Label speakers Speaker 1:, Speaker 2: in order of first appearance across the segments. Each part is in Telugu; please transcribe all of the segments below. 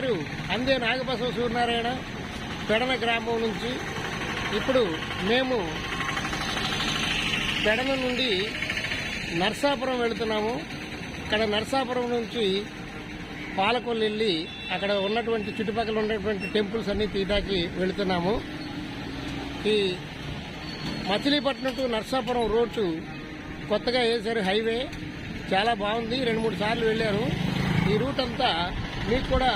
Speaker 1: పేరు అందే నాగబసవ సూర్యనారాయణ పెడన గ్రామం నుంచి. ఇప్పుడు మేము పెడన నుండి నర్సాపురం వెళుతున్నాము. ఇక్కడ నర్సాపురం నుంచి పాలకొల్లు వెళ్ళి అక్కడ ఉన్నటువంటి చుట్టుపక్కల ఉన్నటువంటి టెంపుల్స్ అన్ని తీయడానికి వెళుతున్నాము. ఈ మచిలీపట్నం టు నర్సాపురం రోడ్డు కొత్తగా వేశారు హైవే. చాలా బాగుంది. రెండు మూడు సార్లు వెళ్ళాను ఈ రూట్ అంతా మీకు కూడా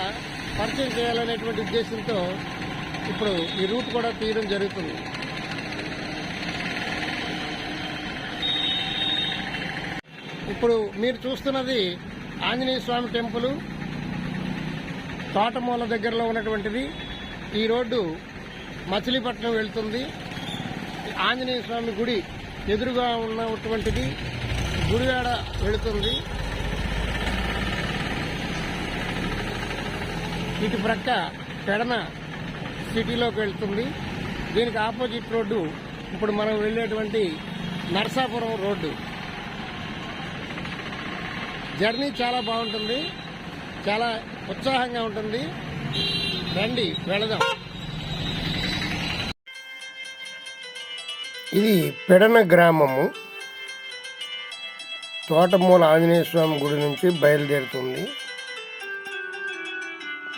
Speaker 1: పరిచయం చేయాలనేటువంటి ఉద్దేశంతో ఇప్పుడు ఈ రూట్ కూడా తీయడం జరుగుతుంది. ఇప్పుడు మీరు చూస్తున్నది ఆంజనేయ స్వామి టెంపుల్ తోటమూల దగ్గరలో ఉన్నటువంటిది. ఈ రోడ్డు మచిలీపట్నం వెళ్తుంది. ఆంజనేయ స్వామి గుడి ఎదురుగా ఉన్నటువంటిది. గుడివాడ వెళుతుంది. ఇటు ప్రక్క పెడన సిటీలోకి వెళ్తుంది. దీనికి ఆపోజిట్ రోడ్డు ఇప్పుడు మనం వెళ్ళేటువంటి నర్సాపురం రోడ్డు. జర్నీ చాలా బాగుంటుంది. చాలా ఉత్సాహంగా ఉంటుంది. రండి వెళదాం. ఇది పెడన గ్రామము. తోటమూల ఆంజనేయ స్వామి గుడి నుంచి బయలుదేరుతుంది.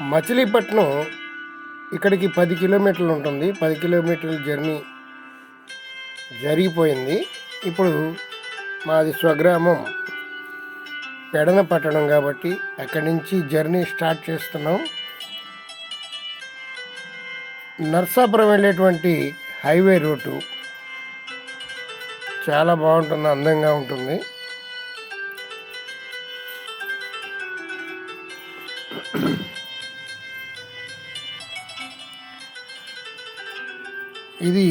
Speaker 1: మచిలీపట్నం ఇక్కడికి పది కిలోమీటర్లు ఉంటుంది. పది కిలోమీటర్ల జర్నీ జరిగిపోయింది. ఇప్పుడు మాది స్వగ్రామం పెడన పట్టణం కాబట్టి అక్కడి నుంచి జర్నీ స్టార్ట్ చేస్తున్నాం. నర్సాపురం వెళ్ళేటువంటి హైవే రూటు చాలా బాగుంటుంది అందంగా ఉంటుంది. ఇది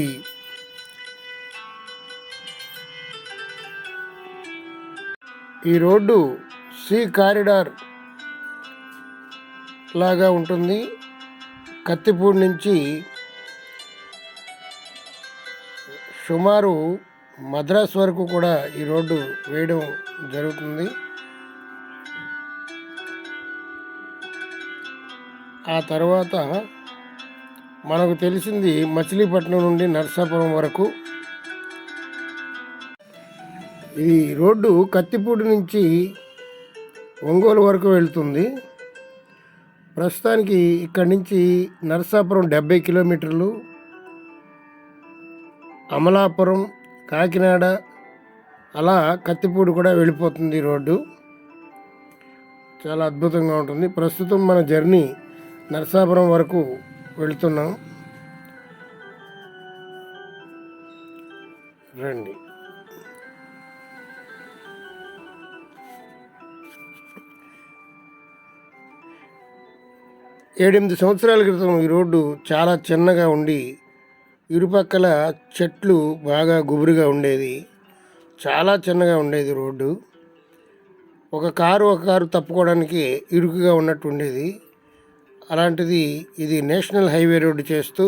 Speaker 1: ఈ రోడ్డు సి కారిడార్ లాగా ఉంటుంది. కత్తిపూడి నుంచి సుమారు మద్రాస్ వరకు కూడా ఈ రోడ్డు వేయడం జరుగుతుంది. ఆ తర్వాత మనకు తెలిసింది మచిలీపట్నం నుండి నర్సాపురం వరకు. ఈ రోడ్డు కత్తిపూడి నుంచి ఒంగోలు వరకు వెళ్తుంది. ప్రస్తుతానికి ఇక్కడి నుంచి నరసాపురం డెబ్బై కిలోమీటర్లు. అమలాపురం కాకినాడ అలా కత్తిపూడి కూడా వెళ్ళిపోతుంది రోడ్డు. చాలా అద్భుతంగా ఉంటుంది. ప్రస్తుతం మన జర్నీ నరసాపురం వరకు వెళుతున్నాం. రండి. ఏడెనిమిది సంవత్సరాల క్రితం ఈ రోడ్డు చాలా చిన్నగా ఉండి ఇరుపక్కల చెట్లు బాగా గుబురుగా ఉండేది. చాలా చిన్నగా ఉండేది రోడ్డు. ఒక కారు ఒక కారు తప్పుకోవడానికి ఇరుకుగా ఉన్నట్టు ఉండేది. అలాంటిది ఇది నేషనల్ హైవే రోడ్డు చేస్తూ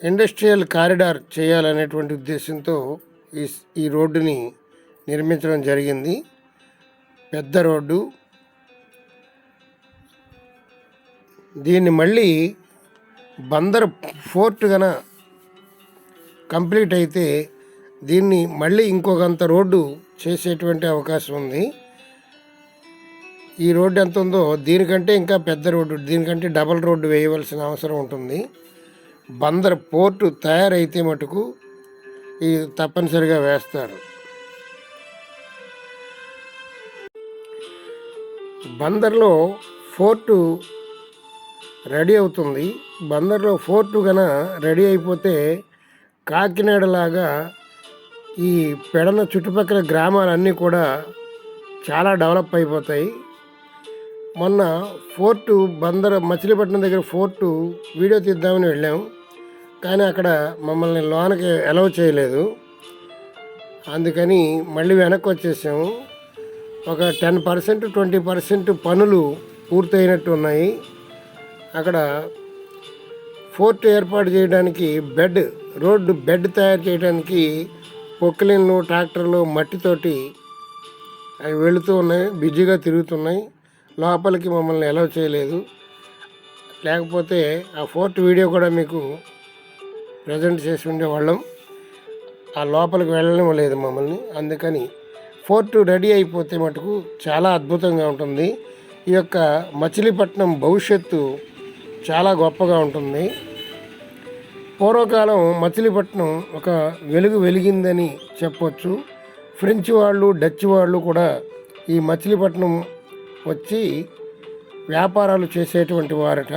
Speaker 1: ఇండస్ట్రియల్ కారిడార్ చేయాలనేటువంటి ఉద్దేశంతో ఈ ఈ రోడ్డుని నిర్మించడం జరిగింది. పెద్ద రోడ్డు. దీన్ని మళ్ళీ బందర్ ఫోర్ట్ గన కంప్లీట్ అయితే దీన్ని మళ్ళీ ఇంకొకంత రోడ్డు చేసేటువంటి అవకాశం ఉంది. ఈ రోడ్డు ఎంత ఉందో దీనికంటే ఇంకా పెద్ద రోడ్డు దీనికంటే డబల్ రోడ్డు వేయవలసిన అవసరం ఉంటుంది. బందర్ పోర్టు తయారైతే మటుకు ఇది తప్పనిసరిగా వేస్తారు. బందర్లో ఫోర్టు రెడీ అవుతుంది. బందర్లో ఫోర్టు గన రెడీ అయిపోతే కాకినాడలాగా ఈ పెడన చుట్టుపక్కల గ్రామాలన్నీ కూడా చాలా డెవలప్ అయిపోతాయి. మొన్న ఫోర్టు బందర్ మచిలీపట్నం దగ్గర ఫోర్టు వీడియో తీద్దామని వెళ్ళాం. కానీ అక్కడ మమ్మల్ని లోనకి అలౌ చేయలేదు. అందుకని మళ్ళీ వెనక్కి వచ్చేసాము ఒక టెన్ పర్సెంట్ ట్వంటీ పర్సెంట్ పనులు పూర్తయినట్టు ఉన్నాయి. అక్కడ ఫోర్ట్ ఏర్పాటు చేయడానికి బెడ్ రోడ్డు బెడ్ తయారు చేయడానికి పొక్కిలిన్లు ట్రాక్టర్లు మట్టితోటి అవి వెళుతూ ఉన్నాయి. బిజీగా తిరుగుతున్నాయి. లోపలికి మమ్మల్ని అలౌ చేయలేదు. లేకపోతే ఆ ఫోర్త్ వీడియో కూడా మీకు ప్రజెంట్ చేసి ఉండేవాళ్ళం. ఆ లోపలికి వెళ్ళడం లేదు మమ్మల్ని. అందుకని ఫోర్ట్ రెడీ అయిపోతే మటుకు చాలా అద్భుతంగా ఉంటుంది. ఈ యొక్క మచిలీపట్నం భవిష్యత్తు చాలా గొప్పగా ఉంటుంది. పూర్వకాలం మచిలీపట్నం ఒక వెలుగు వెలిగిందని చెప్పొచ్చు. ఫ్రెంచ్ వాళ్ళు డచ్ వాళ్ళు కూడా ఈ మచిలీపట్నం వచ్చి వ్యాపారాలు చేసేటువంటి వారట.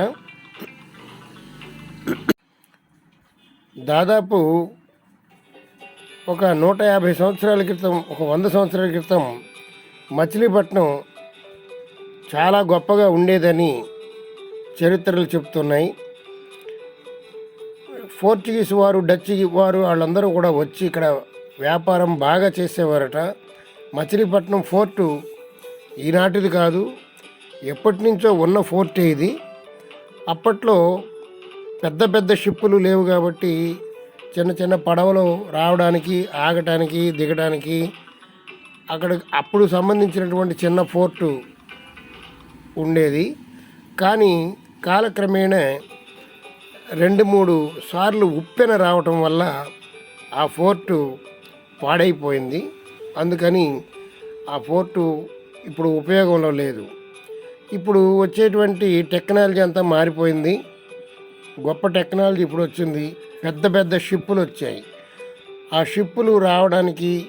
Speaker 1: దాదాపు ఒక నూట యాభై సంవత్సరాల క్రితం ఒక వంద సంవత్సరాల క్రితం మచిలీపట్నం చాలా గొప్పగా ఉండేదని చరిత్రలు చెప్తున్నాయి. పోర్చుగీస్ వారు డచ్ వారు వాళ్ళందరూ కూడా వచ్చి ఇక్కడ వ్యాపారం బాగా చేసేవారట. మచిలీపట్నం ఫోర్టు ఈనాటిది కాదు ఎప్పటి నుంచో ఉన్న ఫోర్టే ఇది. అప్పట్లో పెద్ద పెద్ద షిప్పులు లేవు కాబట్టి చిన్న చిన్న పడవలు రావడానికి ఆగటానికి దిగడానికి అక్కడ అప్పుడు సంబంధించినటువంటి చిన్న ఫోర్టు ఉండేది. కానీ కాలక్రమేణా రెండు మూడు సార్లు ఉప్పెన రావటం వల్ల ఆ ఫోర్టు పాడైపోయింది. అందుకని ఆ ఫోర్టు ఇప్పుడు ఉపయోగంలో లేదు. ఇప్పుడు వచ్చేటువంటి టెక్నాలజీ అంతా మారిపోయింది. గొప్ప టెక్నాలజీ ఇప్పుడు వచ్చింది. పెద్ద పెద్ద షిప్పులు వచ్చాయి. ఆ షిప్పులు రావడానికి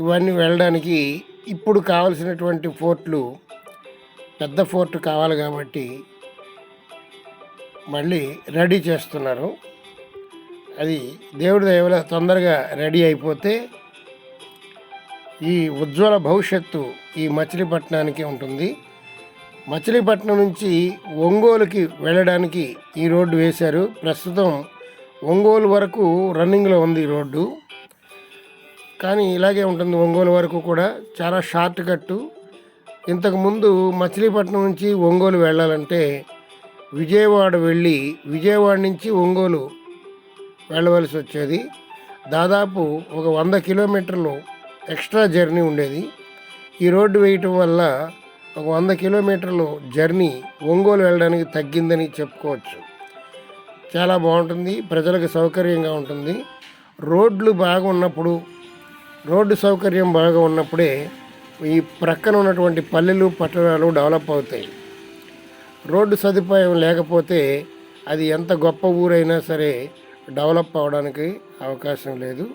Speaker 1: ఇవన్నీ వెళ్ళడానికి ఇప్పుడు కావలసినటువంటి ఫోర్ట్లు పెద్ద ఫోర్ట్ కావాలి కాబట్టి మళ్ళీ రెడీ చేస్తున్నారు. అది దేవుడి దయవల తొందరగా రెడీ అయిపోతే ఈ ఉజ్వల భవిష్యత్తు ఈ మచిలీపట్నానికి ఉంటుంది. మచిలీపట్నం నుంచి ఒంగోలుకి వెళ్ళడానికి ఈ రోడ్డు వేశారు. ప్రస్తుతం ఒంగోలు వరకు రన్నింగ్లో ఉంది ఈ రోడ్డు. కానీ ఇలాగే ఉంటుంది ఒంగోలు వరకు కూడా. చాలా షార్ట్ కట్టు. ఇంతకుముందు మచిలీపట్నం నుంచి ఒంగోలు వెళ్ళాలంటే విజయవాడ వెళ్ళి విజయవాడ నుంచి ఒంగోలు వెళ్ళవలసి వచ్చేది. దాదాపు ఒక వంద కిలోమీటర్లు ఎక్స్ట్రా జర్నీ ఉండేది. ఈ రోడ్డు వేయటం వల్ల ఒక వంద కిలోమీటర్లు జర్నీ ఒంగోలు వెళ్ళడానికి తగ్గిందని చెప్పుకోవచ్చు. చాలా బాగుంటుంది ప్రజలకు సౌకర్యంగా ఉంటుంది. రోడ్లు బాగా ఉన్నప్పుడు రోడ్డు సౌకర్యం బాగా ఉన్నప్పుడే ఈ ప్రక్కన ఉన్నటువంటి పల్లెలు పట్టణాలు డెవలప్ అవుతాయి. రోడ్డు సదుపాయం లేకపోతే అది ఎంత గొప్ప ఊరైనా సరే డెవలప్ అవడానికి అవకాశం లేదు.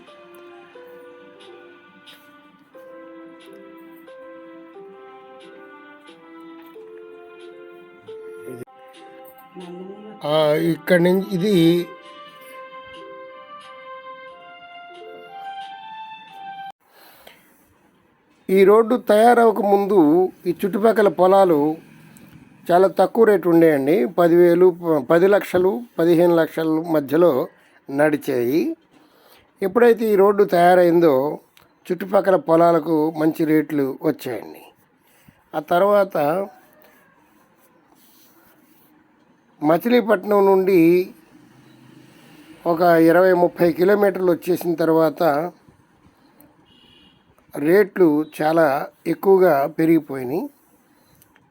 Speaker 1: ఇక్కడి నుంచి ఇది ఈ రోడ్డు తయారవక ముందు ఈ చుట్టుపక్కల పొలాలు చాలా తక్కువ రేటు ఉండేయండి. పదివేలు పది లక్షలు పదిహేను లక్షల మధ్యలో నడిచాయి. ఎప్పుడైతే ఈ రోడ్డు తయారైందో చుట్టుపక్కల పొలాలకు మంచి రేట్లు వచ్చాయండి. ఆ తర్వాత మచిలీపట్నం నుండి ఒక ఇరవై ముప్పై కిలోమీటర్లు వచ్చేసిన తర్వాత రేట్లు చాలా ఎక్కువగా పెరిగిపోయినాయి.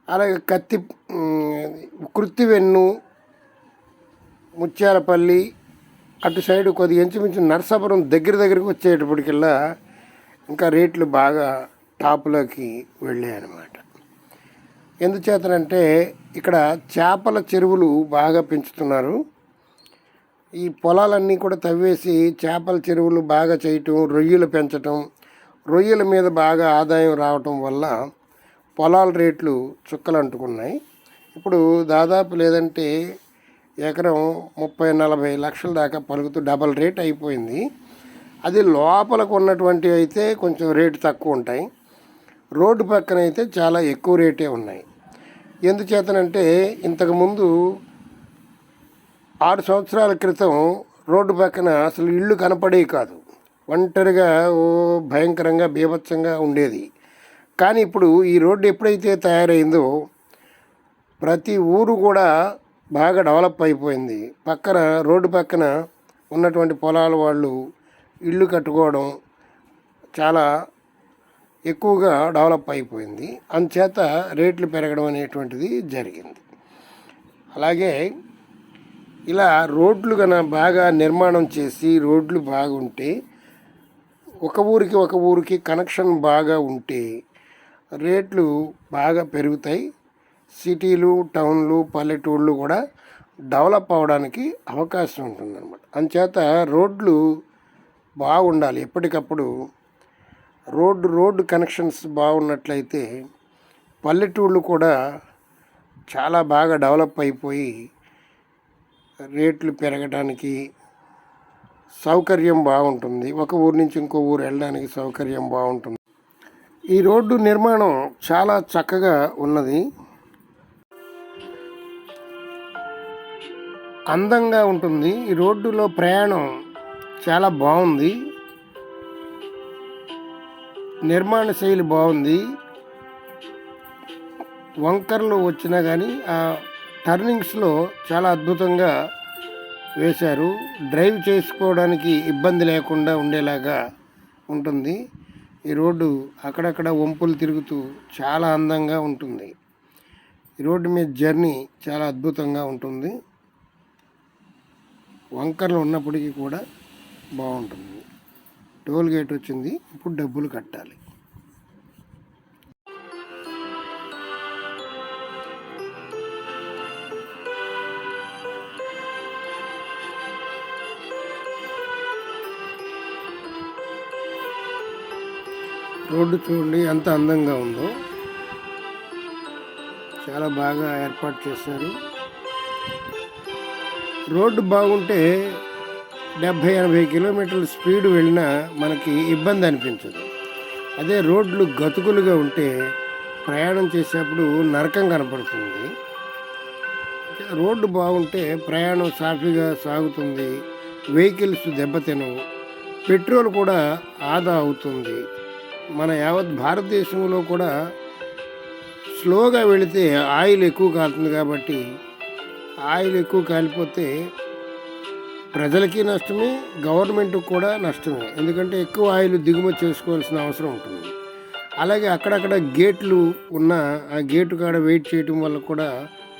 Speaker 1: అలాగే కత్తి కృత్తి కృత్తివెన్ను ముత్యాలపల్లి అటు సైడ్ కొద్దిగా ఇంచుమించు నర్సాపురం దగ్గర దగ్గరికి వచ్చేటప్పటికల్లా ఇంకా రేట్లు బాగా టాప్లోకి వెళ్ళాయి అన్నమాట ఎందుచేతనంటే ఇక్కడ చేపల చెరువులు బాగా పెంచుతున్నారు. ఈ పొలాలన్నీ కూడా తవ్వేసి చేపల చెరువులు బాగా చేయటం రొయ్యలు పెంచటం రొయ్యల మీద బాగా ఆదాయం రావటం వల్ల పొలాల రేట్లు చుక్కలు అంటుకున్నాయి ఇప్పుడు దాదాపు లేదంటే ఎకరం ముప్పై నలభై లక్షల దాకా పలుకుతూ డబల్ రేట్ అయిపోయింది. అది లోపలకు ఉన్నటువంటి అయితే కొంచెం రేటు తక్కువ ఉంటాయి. రోడ్డు పక్కన అయితే చాలా ఎక్కువ రేటే ఉన్నాయి. ఎందుచేతనంటే ఇంతకుముందు ఆరు సంవత్సరాల క్రితం రోడ్డు పక్కన అసలు ఇళ్ళు కనపడేవి కాదు. ఒంటరిగా ఓ భయంకరంగా బీభత్సంగా ఉండేది. కానీ ఇప్పుడు ఈ రోడ్డు ఎప్పుడైతే తయారైందో ప్రతి ఊరు కూడా బాగా డెవలప్ అయిపోయింది. పక్కన రోడ్డు పక్కన ఉన్నటువంటి పొలాల వాళ్ళు ఇళ్ళు కట్టుకోవడం చాలా ఎక్కువగా డెవలప్ అయిపోయింది. అందుచేత రేట్లు పెరగడం అనేటువంటిది జరిగింది. అలాగే ఇలా రోడ్లు కన బాగా నిర్మాణం చేసి రోడ్లు బాగుంటే ఒక ఊరికి ఒక ఊరికి కనెక్షన్ బాగా ఉంటే రేట్లు బాగా పెరుగుతాయి. సిటీలు టౌన్లు పల్లెటూళ్ళు కూడా డెవలప్ అవడానికి అవకాశం ఉంటుందన్నమాట. అందుచేత రోడ్లు బాగుండాలి. ఎప్పటికప్పుడు రోడ్డు రోడ్డు కనెక్షన్స్ బాగున్నట్లయితే పల్లెటూళ్ళు కూడా చాలా బాగా డెవలప్ అయిపోయి రేట్లు పెరగడానికి సౌకర్యం బాగుంటుంది. ఒక ఊరు నుంచి ఇంకో ఊరు వెళ్ళడానికి సౌకర్యం బాగుంటుంది. ఈ రోడ్డు నిర్మాణం చాలా చక్కగా ఉన్నది. అందంగా ఉంటుంది. ఈ రోడ్డులో ప్రయాణం చాలా బాగుంది. నిర్మాణ శైలి బాగుంది. వంకర్లు వచ్చినా కానీ ఆ టర్నింగ్స్లో చాలా అద్భుతంగా వేశారు. డ్రైవ్ చేసుకోవడానికి ఇబ్బంది లేకుండా ఉండేలాగా ఉంటుంది. ఈ రోడ్డు అక్కడక్కడ వంపులు తిరుగుతూ చాలా అందంగా ఉంటుంది. ఈ రోడ్డు మీద జర్నీ చాలా అద్భుతంగా ఉంటుంది. వంకర్లు ఉన్నప్పటికీ కూడా బాగుంటుంది. టోల్ గేట్ వచ్చింది ఇప్పుడు డబ్బులు కట్టాలి. రోడ్డు చూడండి ఎంత అందంగా ఉందో. చాలా బాగా ఏర్పాటు చేశారు. రోడ్డు బాగుంటే డెబ్భై ఎనభై కిలోమీటర్ల స్పీడ్ వెళ్ళినా మనకి ఇబ్బంది అనిపించదు. అదే రోడ్లు గతుకులుగా ఉంటే ప్రయాణం చేసేప్పుడు నరకం కనపడుతుంది. రోడ్డు బాగుంటే ప్రయాణం సాఫీగా సాగుతుంది. వెహికల్స్ దెబ్బతినవు పెట్రోల్ కూడా ఆదా అవుతుంది. మన యావత్ భారతదేశంలో కూడా స్లోగా వెళితే ఆయిల్ ఎక్కువ కాలుతుంది కాబట్టి ఆయిల్ ఎక్కువ కాలిపోతే ప్రజలకి నష్టమే గవర్నమెంట్కి కూడా నష్టమే. ఎందుకంటే ఎక్కువ ఆయిల్ దిగుమతి చేసుకోవాల్సిన అవసరం ఉంటుంది. అలాగే అక్కడక్కడ గేట్లు ఉన్న ఆ గేటు కాడ వెయిట్ చేయటం వల్ల కూడా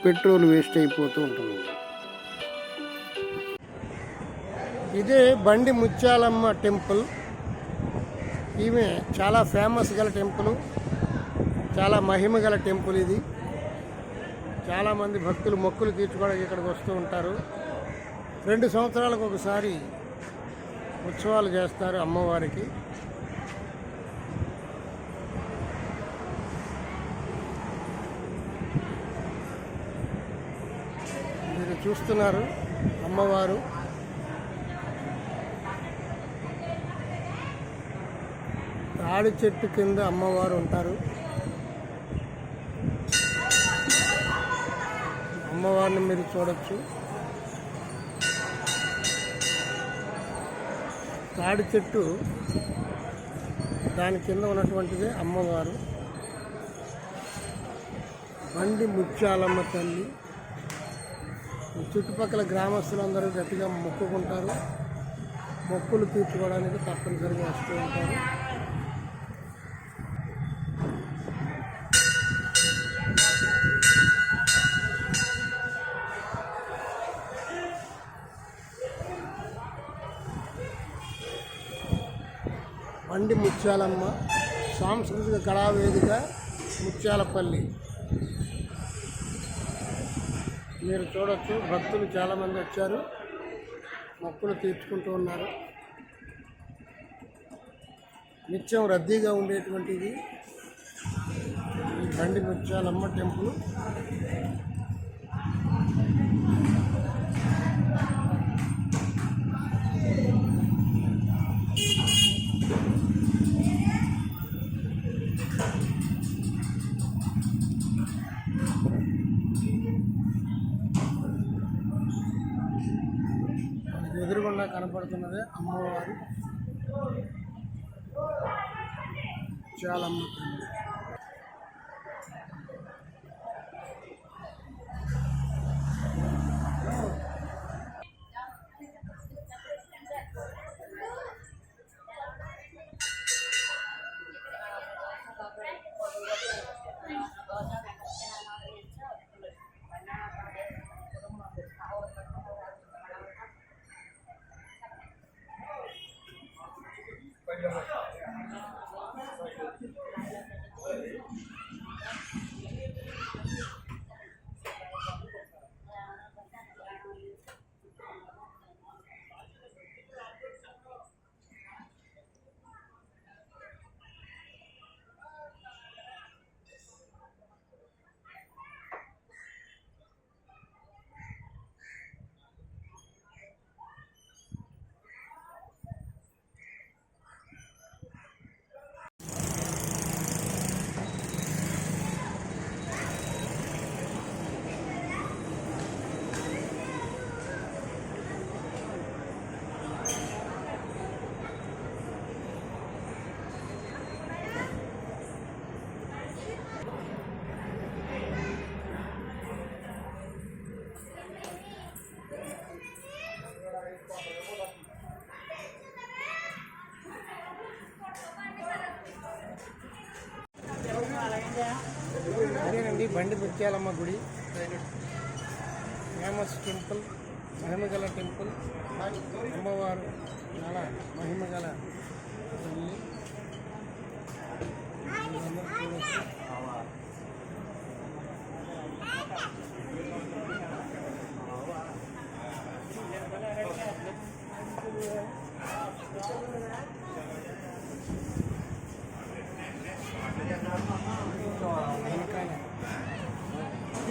Speaker 1: పెట్రోల్ వేస్ట్ అయిపోతూ ఉంటుంది. ఇదే బండి ముత్యాలమ్మ టెంపుల్. ఈమె చాలా ఫేమస్ గల టెంపుల్. చాలా మహిమ గల టెంపుల్ ఇది. చాలామంది భక్తులు మొక్కులు తీర్చుకోవడానికి ఇక్కడికి వస్తూ ఉంటారు. రెండు సంవత్సరాలకు ఒకసారి ఉత్సవాలు చేస్తారు అమ్మవారికి. మీరు చూస్తున్నారు అమ్మవారు. తాడి చెట్టు కింద అమ్మవారు ఉంటారు. అమ్మవారిని మీరు చూడొచ్చు. తాడి చెట్టు దాని కింద ఉన్నటువంటిదే అమ్మవారు. బండి ముత్యాలమ్మ తల్లి. చుట్టుపక్కల గ్రామస్తులందరూ గట్టిగా మొక్కుకుంటారు. మొక్కులు తీర్చుకోవడానికి తప్పనిసరిగా వస్తూ ఉంటారు. ముత్యాలమ్మ సాంస్కృతిక కళావేదిక ముత్యాలపల్లి. మీరు చూడొచ్చు భక్తులు చాలామంది వచ్చారు మొక్కులు తీర్చుకుంటూ ఉన్నారు. నిత్యం రద్దీగా ఉండేటువంటిది ఈ బండి ముత్యాలమ్మ టెంపుల్. కనపడుతున్నదే అమ్మవారు. చాలా అమ్ముతుంది Yeah. బండి ముత్యాలమ్మ గుడి. ఫేమస్ టెంపుల్ మహిమగల టెంపుల్ అమ్మవారు చాలా మహిమగల తల్లి మీరందరూ చూడొచ్చు. వెనకాల నా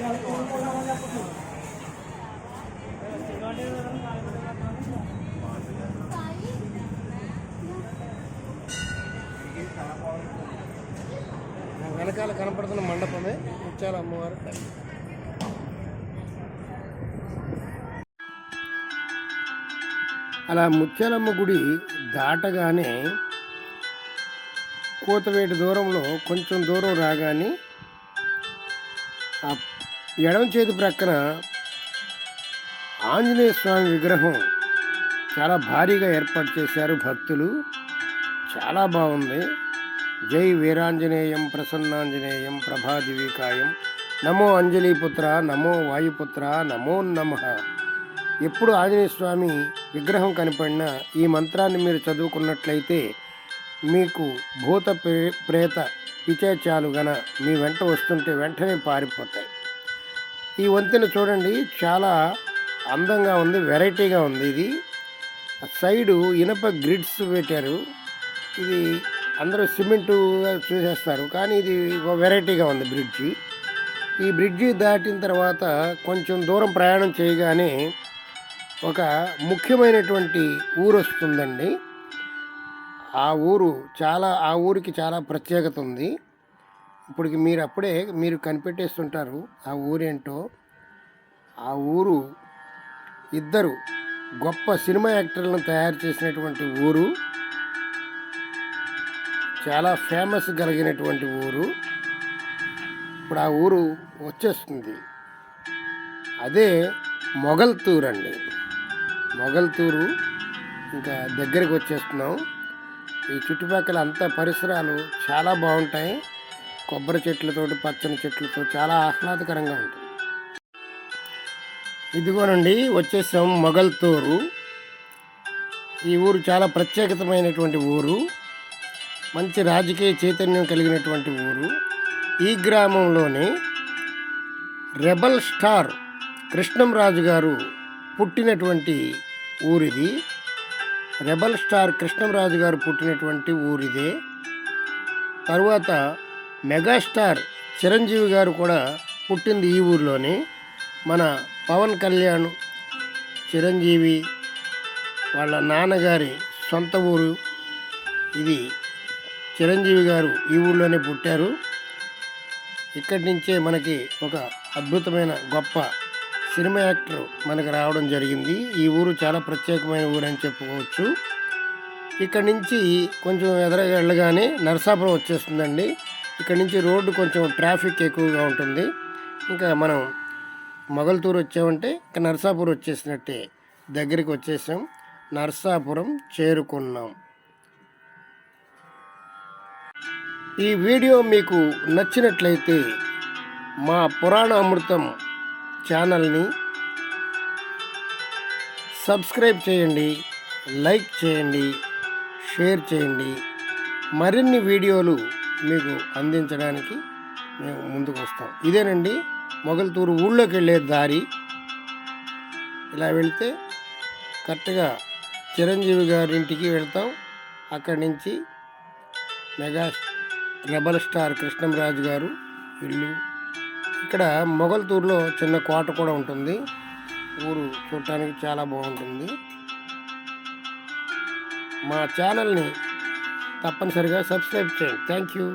Speaker 1: వెనకాల కనపడుతున్న మండపమే ముత్యాల అమ్మవారు. తల్లి అలా ముత్యాలమ్మ గుడి దాటగానే కోతవేటి దూరంలో కొంచెం దూరం రాగానే ఎడమ చేతి ప్రక్కన ఆంజనేయ స్వామి విగ్రహం చాలా భారీగా ఏర్పాటు చేశారు భక్తులు. చాలా బాగుంది. జై వీరాంజనేయం ప్రసన్నాంజనేయం ప్రభాదివికాయం. నమో అంజలిపుత్ర నమో వాయుపుత్ర నమో నమ. ఎప్పుడు ఆంజనేయ స్వామి విగ్రహం కనపడినా ఈ మంత్రాన్ని మీరు చదువుకున్నట్లయితే మీకు భూత ప్రే- ప్రేత విచేచాలు గన మీ వెంట వస్తుంటే వెంటనే పారిపోతాయి. ఈ వంతెన చూడండి చాలా అందంగా ఉంది వెరైటీగా ఉంది ఇది. సైడు ఇనప గ్రిడ్స్ పెట్టారు. ఇది అందరూ సిమెంటు చూసేస్తారు కానీ ఇది ఒక వెరైటీగా ఉంది బ్రిడ్జి. ఈ బ్రిడ్జి దాటిన తర్వాత కొంచెం దూరం ప్రయాణం చేయగానే ఒక ముఖ్యమైనటువంటి ఊరు వస్తుందండి. ఆ ఊరు చాలా ఆ ఊరికి చాలా ప్రత్యేకత ఉంది. ఇప్పటికి మీరు అప్పుడే మీరు కనిపెట్టేస్తుంటారు ఆ ఊరేంటో ఆ ఊరు ఇద్దరు గొప్ప సినిమా యాక్టర్లను తయారు చేసినటువంటి ఊరు చాలా ఫేమస్ కలిగినటువంటి ఊరు. ఇప్పుడు ఆ ఊరు వచ్చేస్తుంది. అదే మొగల్తూరు అండి. మొగల్తూరు ఇంకా దగ్గరికి వచ్చేస్తున్నాం. ఈ చుట్టుపక్కల అంతా పరిసరాలు చాలా బాగుంటాయి. కొబ్బరి చెట్లతోటి పచ్చని చెట్లతో చాలా ఆహ్లాదకరంగా ఉంటుంది. ఇదిగోనండి వచ్చేసాం మొగల్తూరు. ఈ ఊరు చాలా ప్రత్యేకతమైనటువంటి ఊరు. మంచి రాజకీయ చైతన్యం కలిగినటువంటి ఊరు. ఈ గ్రామంలోనే రెబల్ స్టార్ కృష్ణంరాజు గారు పుట్టినటువంటి ఊరిది. రెబల్ స్టార్ కృష్ణంరాజు గారు పుట్టినటువంటి ఊరిదే. తరువాత మెగాస్టార్ చిరంజీవి గారు కూడా పుట్టింది ఈ ఊరిలోనే మన పవన్ కళ్యాణ్ చిరంజీవి వాళ్ళ నాన్నగారి సొంత ఊరు. ఇది చిరంజీవి గారు ఈ ఊళ్ళోనే పుట్టారు. ఇక్కడి నుంచే మనకి ఒక అద్భుతమైన గొప్ప సినిమా యాక్టర్ మనకు రావడం జరిగింది. ఈ ఊరు చాలా ప్రత్యేకమైన ఊరు అని చెప్పుకోవచ్చు. ఇక్కడ నుంచి కొంచెం ఎదరగా వెళ్ళగానే నరసాపురం వచ్చేస్తుందండి. ఇక్కడ నుంచి రోడ్డు కొంచెం ట్రాఫిక్ ఎక్కువగా ఉంటుంది. ఇంకా మనం మొగల్తూరు వచ్చామంటే ఇంకా నరసాపురం వచ్చేసినట్టే దగ్గరికి వచ్చేసాం. నరసాపురం చేరుకున్నాం. ఈ వీడియో మీకు నచ్చినట్లయితే మా పురాణ అమృతం ఛానల్ని సబ్స్క్రైబ్ చేయండి లైక్ చేయండి షేర్ చేయండి. మరిన్ని వీడియోలు మీకు అందించడానికి మేము ముందుకు వస్తాం. ఇదేనండి మొగల్తూరు ఊళ్ళోకి వెళ్ళే దారి. ఇలా వెళ్తే కరెక్ట్గా చిరంజీవి గారింటికి వెళ్తాం. అక్కడి నుంచి మెగా రెబల్ స్టార్ కృష్ణంరాజు గారు ఇల్లు. ఇక్కడ మొగల్తూరులో చిన్న కోట కూడా ఉంటుంది. ఊరు చూడటానికి చాలా బాగుంటుంది. మా ఛానల్ని తప్పనిసరిగా సబ్స్క్రైబ్ చేయండి. Thank you